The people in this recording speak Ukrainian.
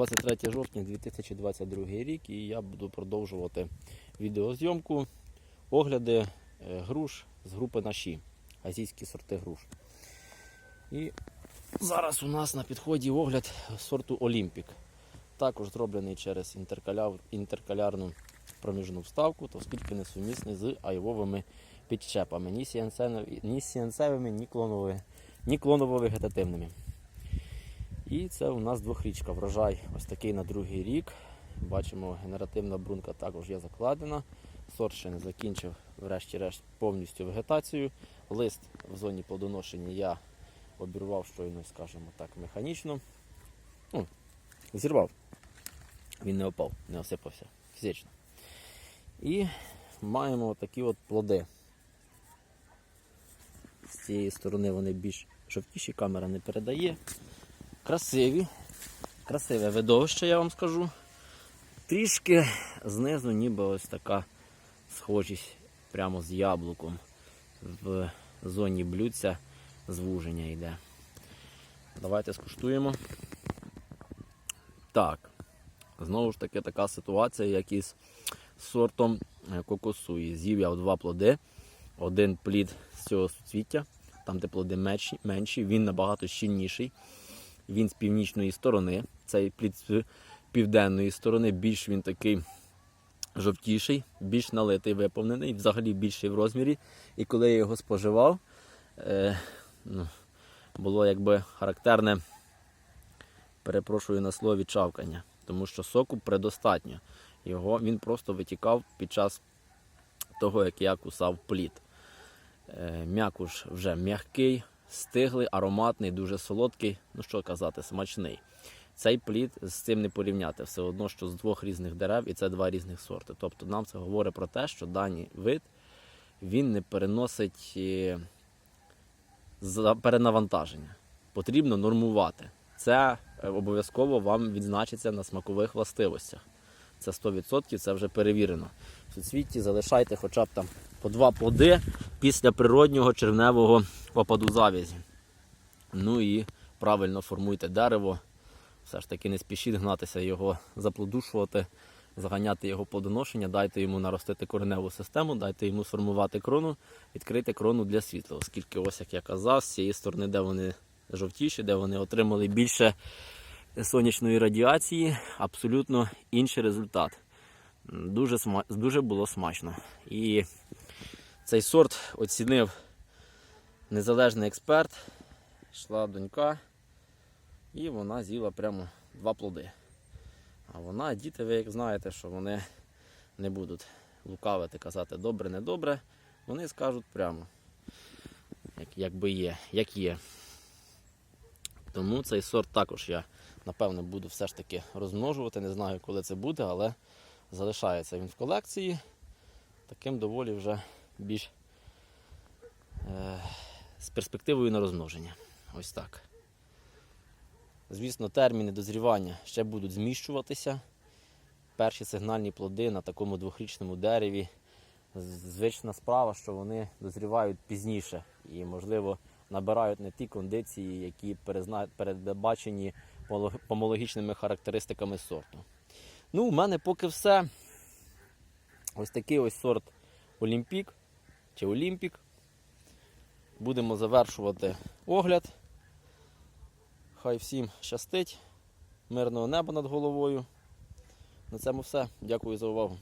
23 жовтня 2022 рік і я буду продовжувати відеозйомку, огляди е, груш з групи наші, азійські сорти груш. І зараз у нас на підході огляд сорту Олімпік. Також зроблений через інтеркаляр, інтеркалярну проміжну вставку, то оскільки не сумісний з айвовими підчепами, ні, сіянцевими, ні, клоновими, ні клоново-вегетативними. І це у нас двохрічка. Врожай ось такий на другий рік. Бачимо, генеративна брунка також є закладена. Сорт ще не закінчив, врешті-решт, повністю вегетацію. Лист в зоні плодоношення я обірвав щойно, скажімо так, механічно. Ну, зірвав. Він не опав, не осипався фізично. І маємо такі от плоди. З цієї сторони вони більш жовтіші, камера не передає. Красиві. Красиве видовище, я вам скажу. Трішки знизу ніби ось така схожість прямо з яблуком. В зоні блюдця звуження йде. Давайте скуштуємо. Так. Знову ж таки така ситуація, як із сортом е, кокосуї. З'їв я два плоди. Один плід з цього суцвіття, там де плоди менші, менші, він набагато щільніший. Він з північної сторони. Цей плід з південної сторони, більш він такий жовтіший, більш налитий, виповнений, взагалі більший в розмірі. І коли я його споживав, е, ну, було якби характерне, перепрошую на слові, чавкання, тому що соку предостатньо. Його він просто витікав під час того, як я кусав плід. Е, м'якуш вже м'який, стиглий, ароматний, дуже солодкий, ну що казати, смачний. Цей плід з цим не порівняти. Все одно, що з двох різних дерев, і це два різних сорти. Тобто нам це говорить про те, що даний вид він не переносить е, перенавантаження. Потрібно нормувати. Це е, обов'язково вам відзначиться на смакових властивостях. Це 100%, це вже перевірено. В суцвітті залишайте хоча б там по два плоди після природнього червневого опаду завязі. Ну і правильно формуйте дерево. Все ж таки не спішіть гнатися його заплодушувати, заганяти його плодоношення, дайте йому наростити кореневу систему, дайте йому сформувати крону, відкрити крону для світла. Оскільки, ось як я казав, з цієї сторони, де вони жовтіші, де вони отримали більше сонячної радіації, абсолютно інший результат. Дуже, дуже було смачно. І цей сорт оцінив незалежний експерт, йшла донька, і вона з'їла прямо два плоди. А вона, діти, ви як знаєте, що вони не будуть лукавити, казати добре, недобре. Вони скажуть прямо, як, якби є, як є. Тому цей сорт також я, напевно, буду все ж таки розмножувати. Не знаю, коли це буде, але залишається він в колекції. Таким доволі вже більш е, з перспективою на розмноження. Ось так. Звісно, терміни дозрівання ще будуть зміщуватися. Перші сигнальні плоди на такому двохрічному дереві. Звична справа, що вони дозрівають пізніше і, можливо, набирають не ті кондиції, які передбачені помологічними характеристиками сорту. Ну, у мене поки все. Ось такий ось сорт Олімпік чи Олімпік. Будемо завершувати огляд. Хай всім щастить, мирного неба над головою. На цьому все. Дякую за увагу.